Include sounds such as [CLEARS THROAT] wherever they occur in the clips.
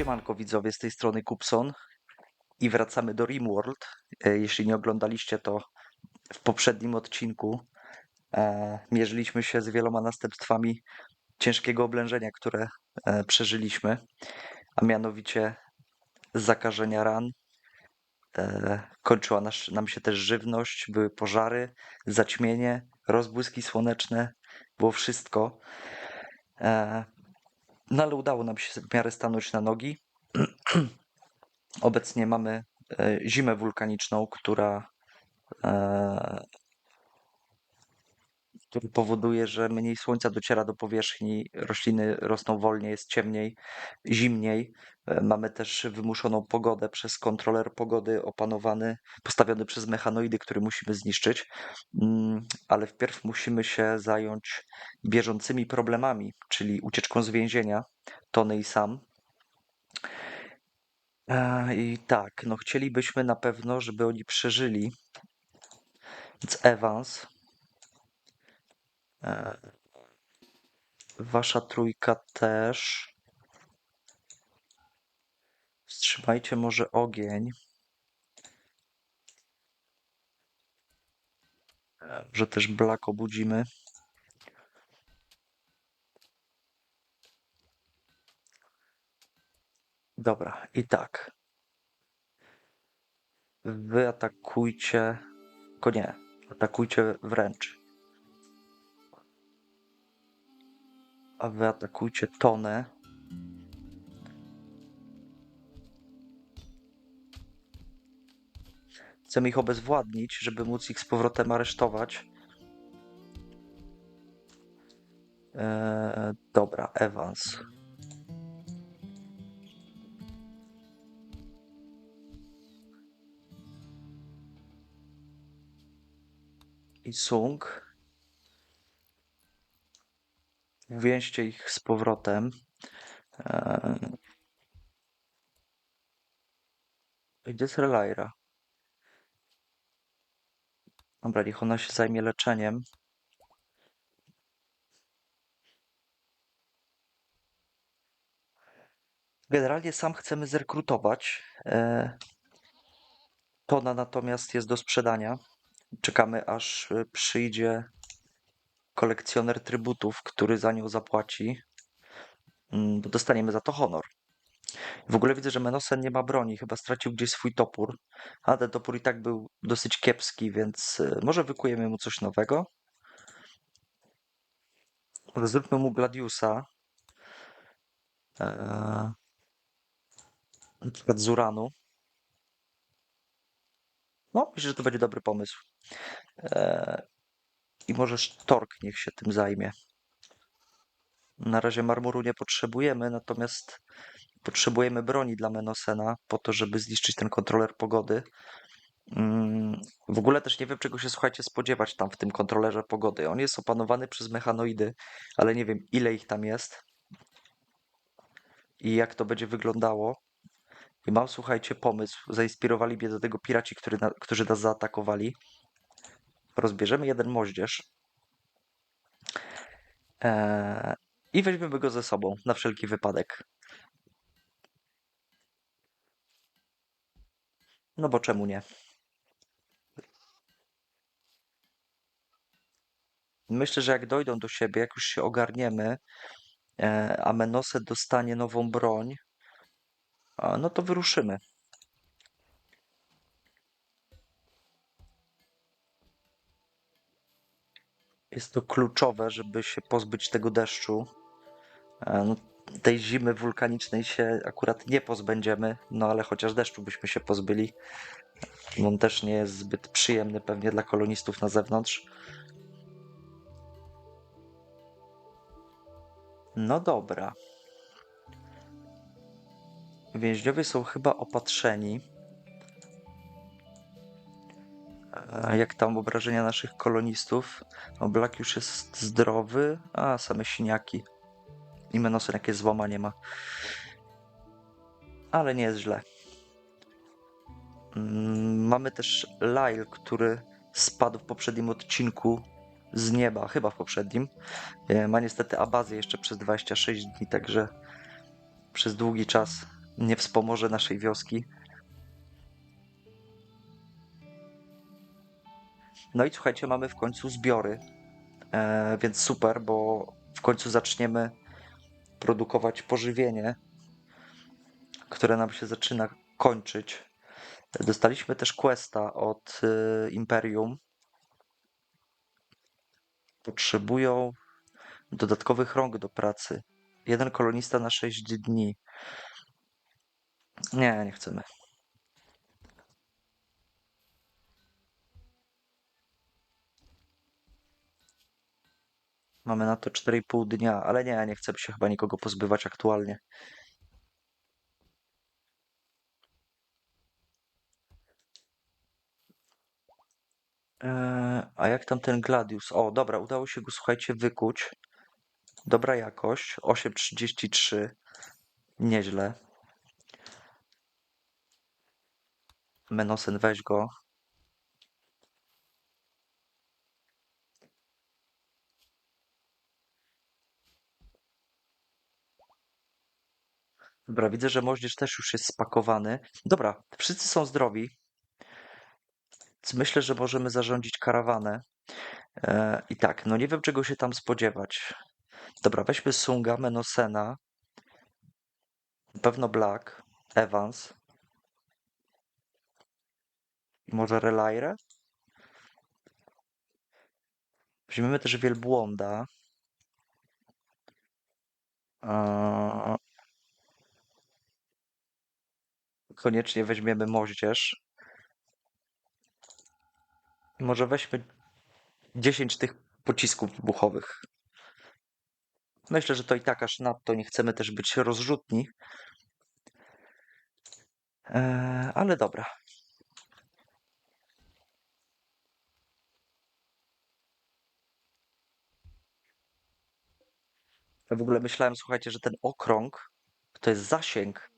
Siemanko widzowie, z tej strony Kupson i wracamy do Rimworld. E, Jeśli nie oglądaliście, to w poprzednim odcinku e, mierzyliśmy się z wieloma następstwami ciężkiego oblężenia, które e, przeżyliśmy, a mianowicie zakażenia ran. Kończyła nam się też żywność, były pożary, zaćmienie, rozbłyski słoneczne, było wszystko. No ale udało nam się w miarę stanąć na nogi. [CLEARS THROAT] Obecnie mamy e, zimę wulkaniczną, która, e, który powoduje, że mniej słońca dociera do powierzchni, rośliny rosną wolniej, jest ciemniej, zimniej. E, Mamy też wymuszoną pogodę przez kontroler pogody opanowany, postawiony przez mechanoidy, który musimy zniszczyć. Mm, Ale wpierw musimy się zająć bieżącymi problemami, czyli ucieczką z więzienia Tony i Sam. E, I tak, no chcielibyśmy na pewno, żeby oni przeżyli. Więc Evans. e, Wasza trójka też. Wstrzymajcie może ogień. E, Że też Black obudzimy. Dobra, i tak. Wy atakujcie. Nie. Atakujcie wręcz. A wy atakujcie tonę. Chcemy ich obezwładnić, żeby móc ich z powrotem aresztować. Eee, dobra, Evans. i Sung. Uwięźcie ich z powrotem. Eee, Gdzie jest Relaira? Dobra, niech ona się zajmie leczeniem. Generalnie sam chcemy zrekrutować. Eee, Tona natomiast jest do sprzedania. Czekamy aż y, przyjdzie kolekcjoner trybutów, który za nią zapłaci, mm, dostaniemy za to honor. W ogóle widzę, że Menosen nie ma broni, chyba stracił gdzieś swój topór, a ten topór i tak był dosyć kiepski, więc y, może wykujemy mu coś nowego. Zróbmy mu Gladiusa. Eee, na przykład z uranu. No, myślę, że to będzie dobry pomysł. Eee, I może Tork niech się tym zajmie. Na razie marmuru nie potrzebujemy, natomiast potrzebujemy broni dla Menosena po to, żeby zniszczyć ten kontroler pogody. Mm, W ogóle też nie wiem, czego się słuchajcie spodziewać tam w tym kontrolerze pogody. On jest opanowany przez mechanoidy, ale nie wiem, ile ich tam jest i jak to będzie wyglądało. I mam, słuchajcie, pomysł. Zainspirowali mnie do tego piraci, który na, którzy nas zaatakowali. Rozbierzemy jeden moździerz eee, i weźmiemy go ze sobą na wszelki wypadek. No bo czemu nie? Myślę, że jak dojdą do siebie, jak już się ogarniemy, e, a Menose dostanie nową broń, no to wyruszymy. Jest to kluczowe, żeby się pozbyć tego deszczu. E, No, tej zimy wulkanicznej się akurat nie pozbędziemy, no ale chociaż deszczu byśmy się pozbyli. On też nie jest zbyt przyjemny pewnie dla kolonistów na zewnątrz. No dobra. Więźniowie są chyba opatrzeni. E, Jak tam obrażenia naszych kolonistów? No, Black już jest zdrowy, a same siniaki. I Menosen jakieś złamanie ma. Ale nie jest źle. Mm, Mamy też Lyle, który spadł w poprzednim odcinku z nieba, chyba w poprzednim. E, Ma niestety abazję jeszcze przez 26 dni, także przez długi czas nie wspomoże naszej wioski. No i słuchajcie, mamy w końcu zbiory, e, więc super, bo w końcu zaczniemy produkować pożywienie, które nam się zaczyna kończyć. Dostaliśmy też questa od y, Imperium. Potrzebują dodatkowych rąk do pracy. Jeden kolonista na 6 dni. Nie, nie chcemy. Mamy na to 4,5 dnia, ale nie, nie chcemy się chyba nikogo pozbywać aktualnie. Eee, a jak tam ten Gladius? O, dobra, udało się go, słuchajcie, wykuć. Dobra jakość, 8,33. Nieźle. Menosen, weź go. Dobra, widzę, że moździerz też już jest spakowany. Dobra, wszyscy są zdrowi. Myślę, że możemy zarządzić karawanę. E, I tak, no nie wiem czego się tam spodziewać. Dobra, weźmy Sunga, Menosena. Na pewno Black, Evans. Może Relaire? Weźmiemy też Wielbłąda. E, Koniecznie weźmiemy moździerz. Może weźmy 10 tych pocisków wybuchowych. Myślę, że to i tak aż nadto nie chcemy też być rozrzutni. Eee, ale dobra. Ja w ogóle myślałem, słuchajcie, że ten okrąg to jest zasięg,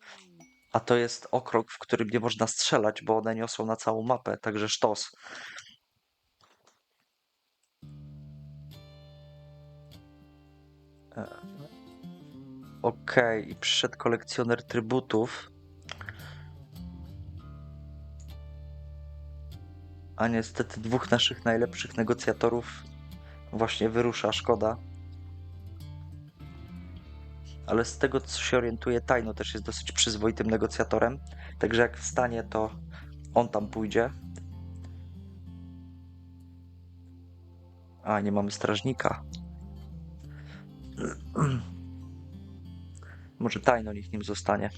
a to jest okrąg, w którym nie można strzelać, bo one niosą na całą mapę, także sztos. Eee, Okej, i przyszedł kolekcjoner trybutów. A niestety dwóch naszych najlepszych negocjatorów właśnie wyrusza, szkoda. Ale z tego co się orientuję, Tajno też jest dosyć przyzwoitym negocjatorem. Także jak wstanie, to on tam pójdzie. A, nie mamy strażnika. Może Tajno niech nim zostanie.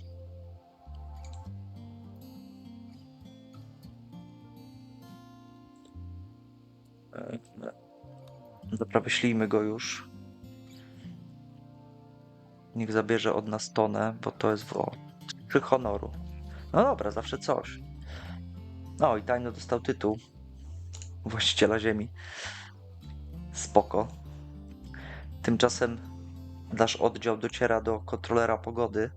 Dobra, wyślijmy go już. Niech zabierze od nas tonę, bo to jest o, przy honoru. No dobra, zawsze coś. No i Tajno dostał tytuł właściciela ziemi. Spoko. Tymczasem nasz oddział dociera do kontrolera pogody.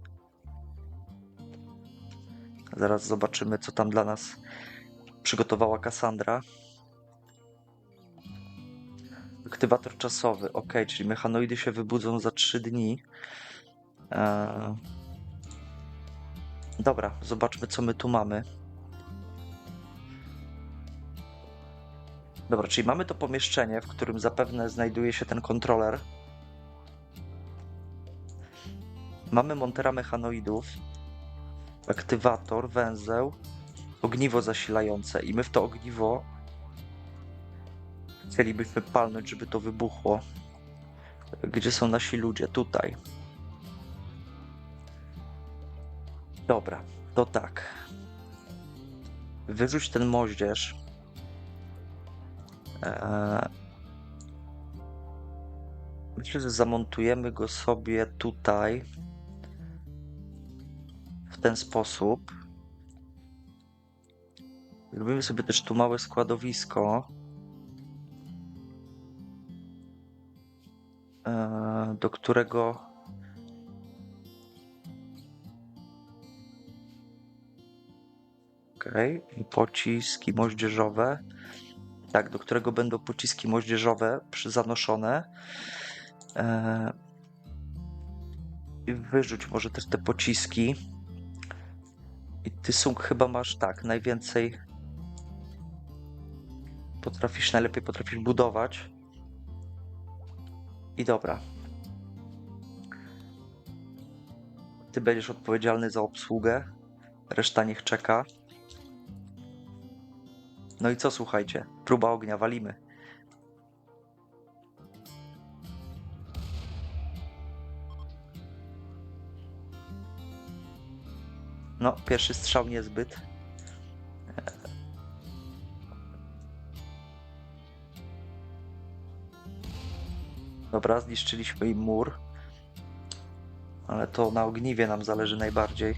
Zaraz zobaczymy, co tam dla nas przygotowała Cassandra. Aktywator czasowy. Ok, czyli mechanoidy się wybudzą za 3 dni. Eee... Dobra, zobaczmy, co my tu mamy. Dobra, czyli mamy to pomieszczenie, w którym zapewne znajduje się ten kontroler. Mamy montera mechanoidów, aktywator, węzeł, ogniwo zasilające i my w to ogniwo chcielibyśmy palnąć, żeby to wybuchło. Gdzie są nasi ludzie? Tutaj. Dobra, to tak. Wyrzuć ten moździerz. Eee... Myślę, że zamontujemy go sobie tutaj w ten sposób. Robimy sobie też tu małe składowisko, do którego Okej, okay. pociski moździerzowe. Tak, do którego będą pociski moździerzowe zanoszone. E, I wyrzuć może też te pociski I ty, Sung, chyba masz tak, najwięcej. Potrafisz, najlepiej potrafisz budować. I dobra. Ty będziesz odpowiedzialny za obsługę. Reszta niech czeka. No i co, słuchajcie? Próba ognia, walimy. No, pierwszy strzał niezbyt. Dobra, zniszczyliśmy im mur. Ale to na ogniwie nam zależy najbardziej.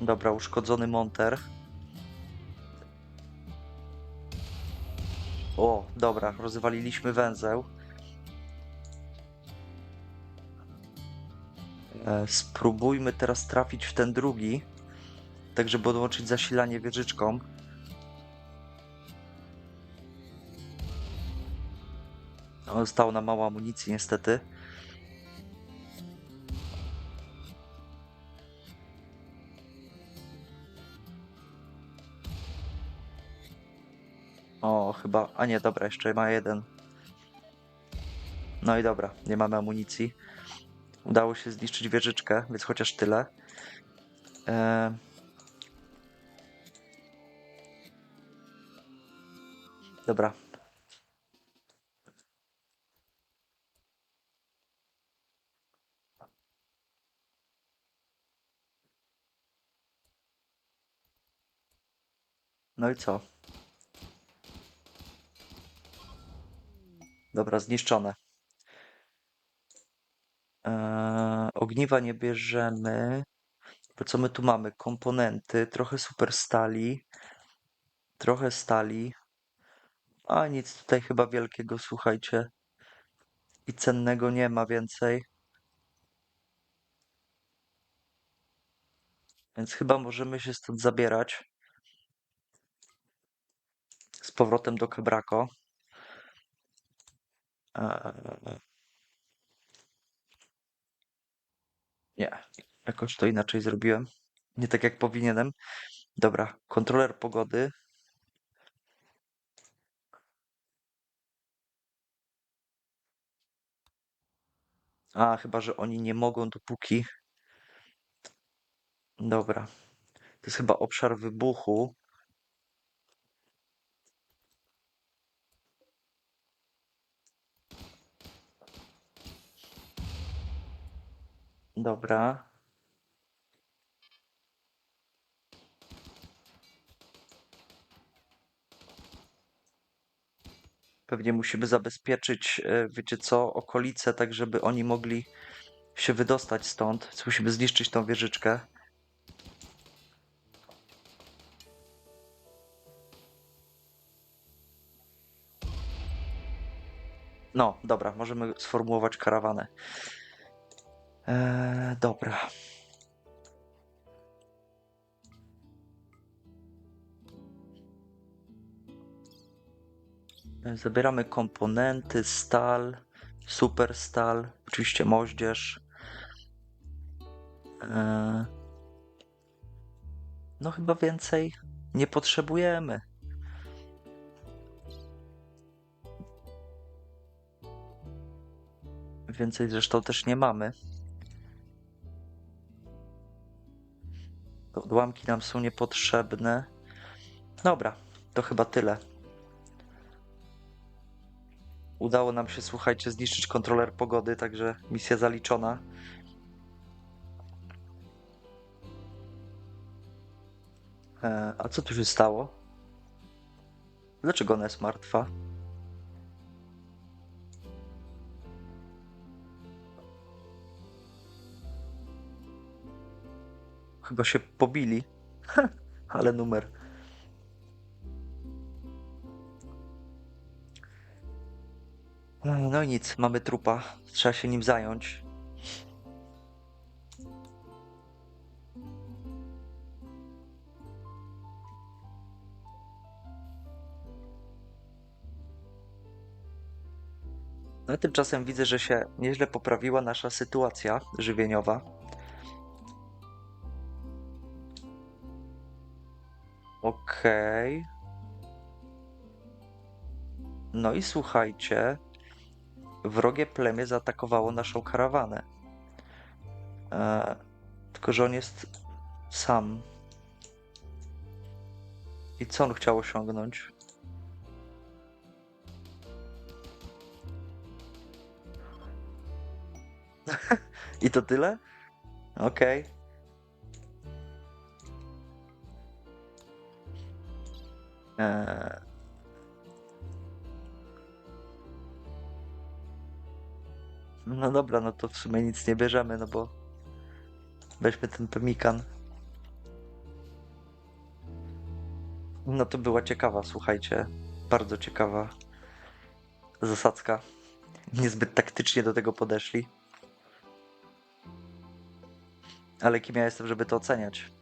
Dobra, uszkodzony monter. O, dobra, rozwaliliśmy węzeł. E, Spróbujmy teraz trafić w ten drugi, tak żeby odłączyć zasilanie wieżyczką. Zostało nam mało amunicji niestety. O, chyba. A nie, dobra, jeszcze ma jeden. No i dobra, nie mamy amunicji. Udało się zniszczyć wieżyczkę, więc chociaż tyle. E... Dobra. No i co? Dobra, zniszczone. Eee, ogniwa nie bierzemy. Bo co my tu mamy? Komponenty, trochę super stali, trochę stali. A nic tutaj chyba wielkiego, słuchajcie. I cennego nie ma więcej. Więc chyba możemy się stąd zabierać. Z powrotem do Kebrako. Eee, Nie, jakoś to inaczej zrobiłem. Nie tak jak powinienem. Dobra, kontroler pogody. A, chyba, że oni nie mogą dopóki. Dobra. To jest chyba obszar wybuchu. Dobra. Pewnie musimy zabezpieczyć, e, wiecie co, okolice, tak żeby oni mogli się wydostać stąd. Musimy zniszczyć tą wieżyczkę. No, dobra, możemy sformułować karawanę. Eee, dobra. Zabieramy komponenty, stal, super stal, oczywiście moździerz. Eee, No chyba więcej nie potrzebujemy. Więcej zresztą też nie mamy. Odłamki nam są niepotrzebne. Dobra, to chyba tyle. Udało nam się, słuchajcie, zniszczyć kontroler pogody, także misja zaliczona. E, a co tu się stało? Dlaczego ona jest martwa? Chyba się pobili. Ale numer. No i nic, mamy trupa. Trzeba się nim zająć. No, tymczasem widzę, że się nieźle poprawiła nasza sytuacja żywieniowa. Okej. No i słuchajcie, wrogie plemię zaatakowało naszą karawanę. E, tylko, że on jest sam. I co on chciał osiągnąć? [LAUGHS] I to tyle? Okej. Eee. No dobra, no to w sumie nic nie bierzemy, no bo weźmy ten pemikan. No to była ciekawa, słuchajcie. Bardzo ciekawa zasadzka. Niezbyt taktycznie do tego podeszli. Ale kim ja jestem, żeby to oceniać?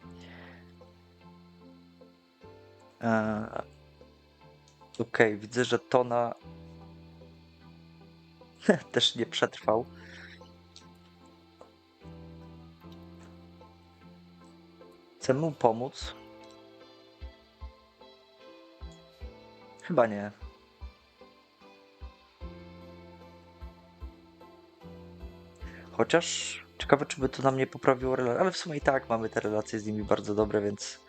Eee, Okej, widzę, że Tona [LAUGHS] też nie przetrwał. Chcę mu pomóc? Chyba nie. Chociaż ciekawe, czy by to nam nie poprawiło relacji, ale w sumie i tak mamy te relacje z nimi bardzo dobre, więc...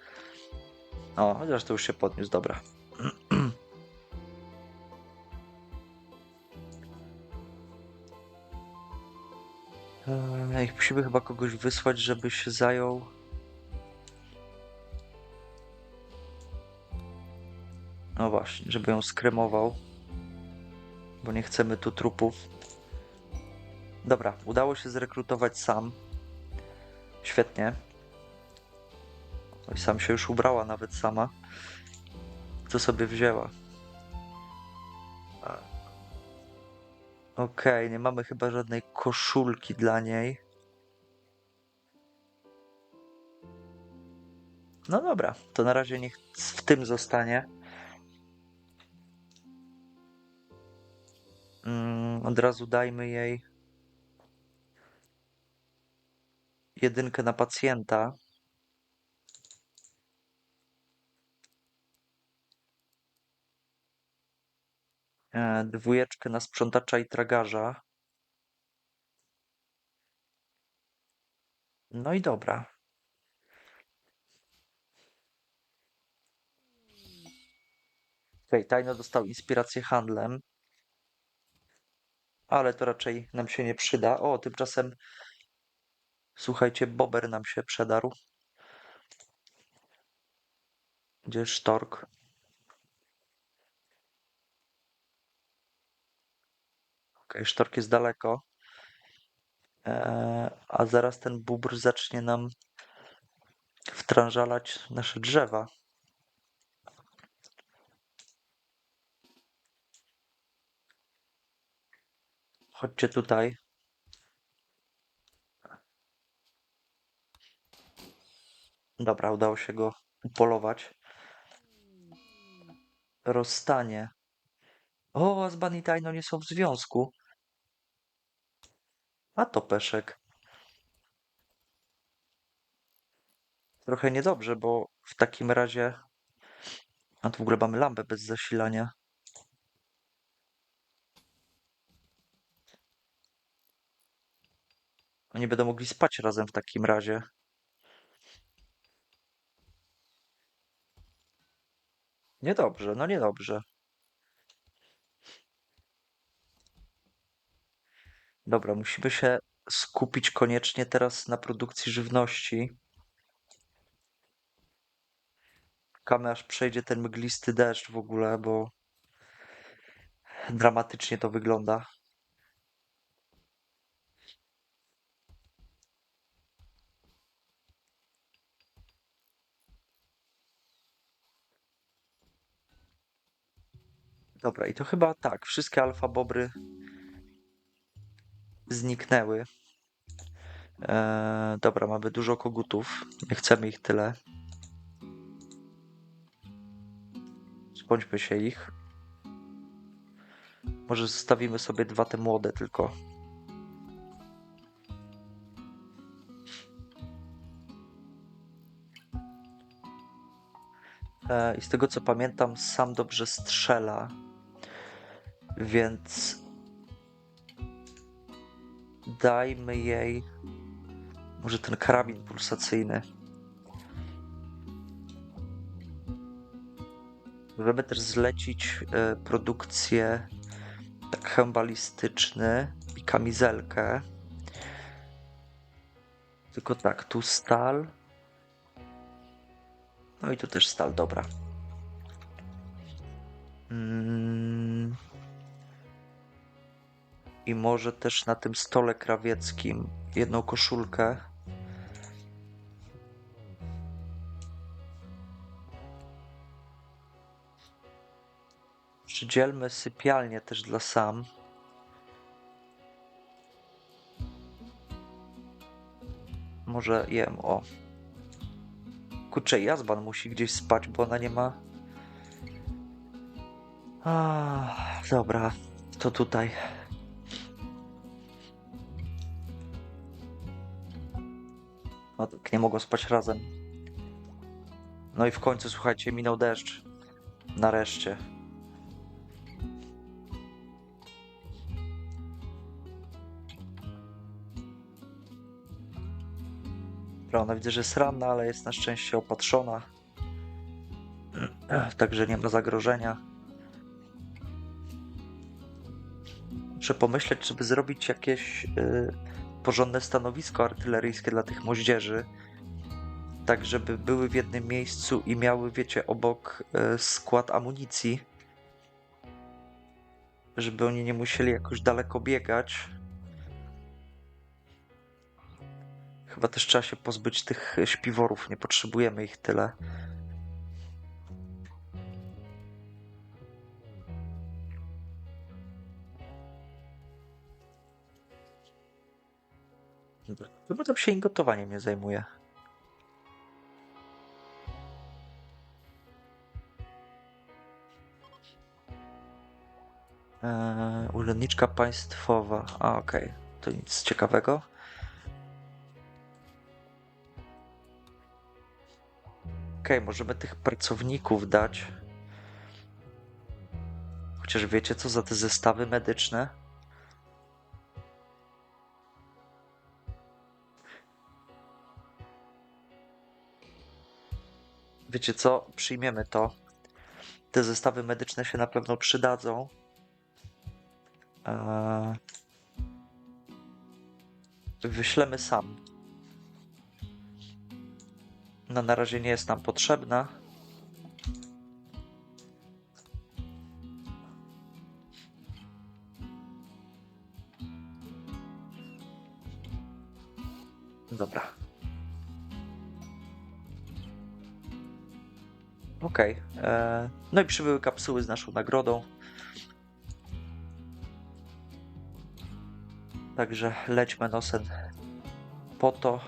O, chociaż to już się podniósł, dobra. [CLEARS THROAT] Eee, musimy chyba kogoś wysłać, żeby się zajął... No właśnie, żeby ją skremował. Bo nie chcemy tu trupów. Dobra, udało się zrekrutować sam. Świetnie. Oj, sam się już ubrała nawet sama. Co sobie wzięła? A. Okej, nie mamy chyba żadnej koszulki dla niej. No dobra, to na razie niech w tym zostanie. Mm, od razu dajmy jej jedynkę na pacjenta. Dwójeczkę na sprzątacza i tragarza. No i dobra. Okej, Tajno dostał inspirację handlem. Ale to raczej nam się nie przyda. O, tymczasem słuchajcie, Bober nam się przedarł. Gdzie jest Sztork? Jest daleko. Eee, a zaraz ten bóbr zacznie nam wtrążalać nasze drzewa. Chodźcie tutaj. Dobra, udało się go upolować. Rozstanie. O, Azban i Tajno nie są w związku. A to peszek. Trochę niedobrze, bo w takim razie... A tu w ogóle mamy lampę bez zasilania. Oni będą mogli spać razem w takim razie. Niedobrze, no niedobrze. Dobra, musimy się skupić koniecznie teraz na produkcji żywności. Czekamy aż przejdzie ten mglisty deszcz w ogóle, bo dramatycznie to wygląda. Dobra, i to chyba tak, wszystkie alfa bobry zniknęły. Eee, dobra, mamy dużo kogutów. Nie chcemy ich tyle. Spądźmy się ich. Może zostawimy sobie dwa te młode tylko. E, I z tego co pamiętam, sam dobrze strzela. Więc dajmy jej może ten karabin pulsacyjny. Możemy też zlecić e, produkcję tak hełm balistyczny i kamizelkę. Tylko tak, tu stal. No i tu też stal, dobra. Mm. I może też na tym stole krawieckim jedną koszulkę. Przydzielmy sypialnię też dla sam. Może jem, o. Kurczę, Jazban musi gdzieś spać, bo ona nie ma... A, dobra, to tutaj. No tak, nie mogą spać razem. No i w końcu, słuchajcie, minął deszcz. Nareszcie. Ona widzę, że jest ranna, ale jest na szczęście opatrzona. [CLEARS THROAT] Także nie ma zagrożenia. Muszę pomyśleć, żeby zrobić jakieś y, porządne stanowisko artyleryjskie dla tych moździerzy. Tak, żeby były w jednym miejscu i miały, wiecie, obok y, skład amunicji. Żeby oni nie musieli jakoś daleko biegać. Chyba też trzeba się pozbyć tych śpiworów, nie potrzebujemy ich tyle. Dobra. Chyba tam się gotowaniem nie zajmuje. Eee, urzędniczka państwowa. A, okej. To nic ciekawego. Okej, możemy tych pracowników dać. Chociaż wiecie co za te zestawy medyczne? Wiecie co? Przyjmiemy to. Te zestawy medyczne się na pewno przydadzą. Eee... Wyślemy sam. No na razie nie jest nam potrzebna. Dobra. Okej. Okay. No i przybyły kapsuły z naszą nagrodą. Także lećmy nosem po to.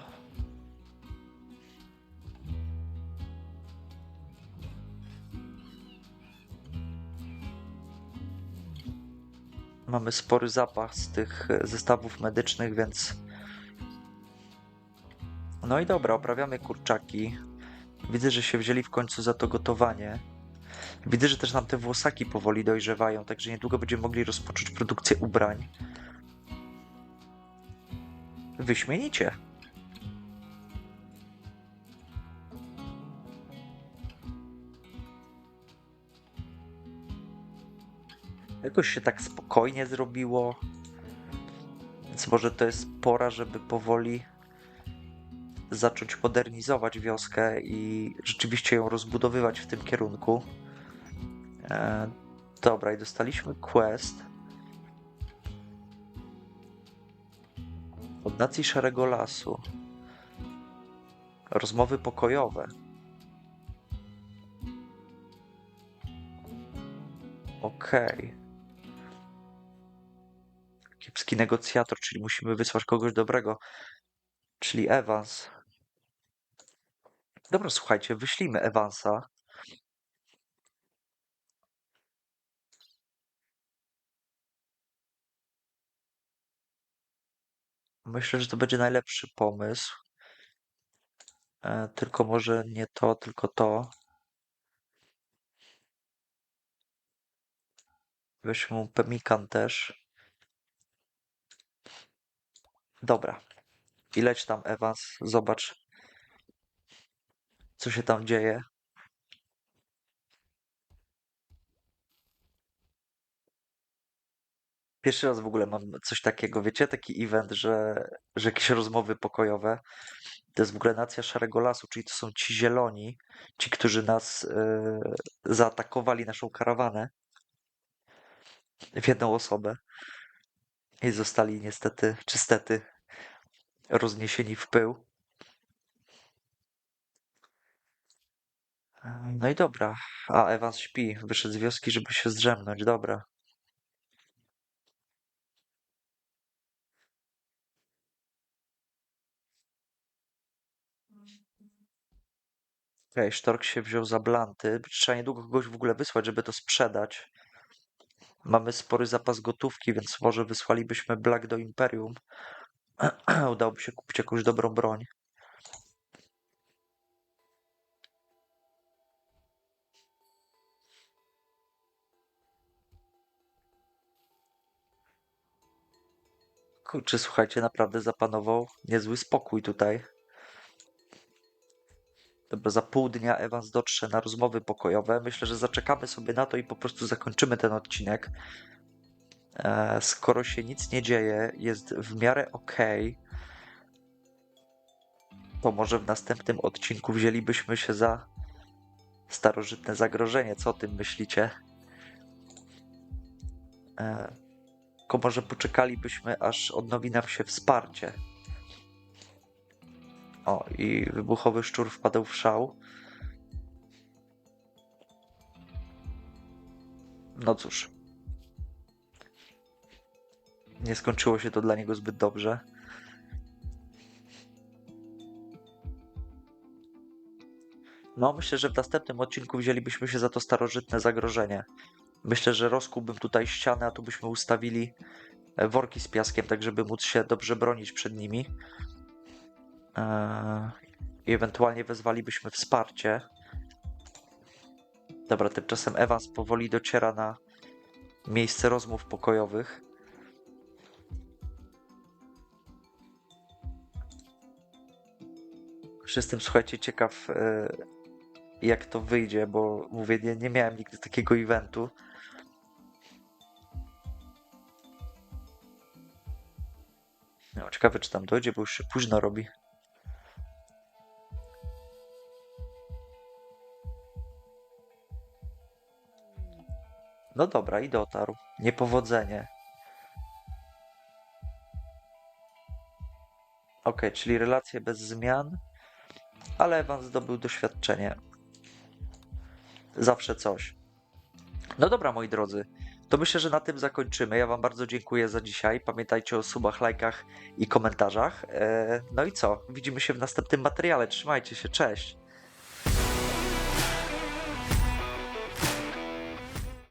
Mamy spory zapas tych zestawów medycznych, więc. No i dobra, oprawiamy kurczaki. Widzę, że się wzięli w końcu za to gotowanie. Widzę, że też nam te włosaki powoli dojrzewają, także niedługo będziemy mogli rozpocząć produkcję ubrań. Wyśmienicie. Jakoś się tak spokojnie zrobiło. Więc może to jest pora, żeby powoli zacząć modernizować wioskę i rzeczywiście ją rozbudowywać w tym kierunku. E, dobra, i dostaliśmy quest od nacji Szarego Lasu. Rozmowy pokojowe. Okej. Okay. Kiepski negocjator, czyli musimy wysłać kogoś dobrego. Czyli Evans. Dobra, słuchajcie, wyślijmy Evansa. Myślę, że to będzie najlepszy pomysł. E, tylko może nie to, tylko to. Weźmy mu pemikan też. Dobra. I leć tam, Evans. Zobacz co się tam dzieje. Pierwszy raz w ogóle mam coś takiego, wiecie, taki event, że, że jakieś rozmowy pokojowe. To jest w ogóle nacja Szarego Lasu, czyli to są ci zieloni, ci, którzy nas e, zaatakowali naszą karawanę w jedną osobę i zostali niestety, czy stety, rozniesieni w pył. No i dobra. A Evans śpi, wyszedł z wioski, żeby się zdrzemnąć. Dobra. Okej, Sztork się wziął za blanty. Trzeba niedługo kogoś w ogóle wysłać, żeby to sprzedać. Mamy spory zapas gotówki, więc może wysłalibyśmy Black do Imperium. [CLEARS THROAT] Udałoby się kupić jakąś dobrą broń. Kurczę, słuchajcie, naprawdę zapanował niezły spokój tutaj. Dobra, za pół dnia Evans dotrze na rozmowy pokojowe. Myślę, że zaczekamy sobie na to i po prostu zakończymy ten odcinek. E, skoro się nic nie dzieje, jest w miarę ok, to może w następnym odcinku wzięlibyśmy się za starożytne zagrożenie. Co o tym myślicie? Tylko może poczekalibyśmy, aż odnowi nam się wsparcie. O, i wybuchowy szczur wpadł w szał. No cóż. Nie skończyło się to dla niego zbyt dobrze. No, myślę, że w następnym odcinku wzięlibyśmy się za to starożytne zagrożenie. Myślę, że rozkułbym tutaj ścianę, a tu byśmy ustawili e, worki z piaskiem, tak żeby móc się dobrze bronić przed nimi. Eee, I ewentualnie wezwalibyśmy wsparcie. Dobra, tymczasem Evans powoli dociera na miejsce rozmów pokojowych. Jestem, słuchajcie, ciekaw, e, jak to wyjdzie, bo mówię, nie, nie miałem nigdy takiego eventu. Ciekawe, czy tam dojdzie, bo już się późno robi. No dobra, i dotarł. Niepowodzenie. Ok, czyli relacje bez zmian, ale Ewan zdobył doświadczenie. Zawsze coś. No dobra, moi drodzy, to myślę, że na tym zakończymy. Ja Wam bardzo dziękuję za dzisiaj. Pamiętajcie o subach, lajkach i komentarzach. E, No i co? Widzimy się w następnym materiale. Trzymajcie się, cześć.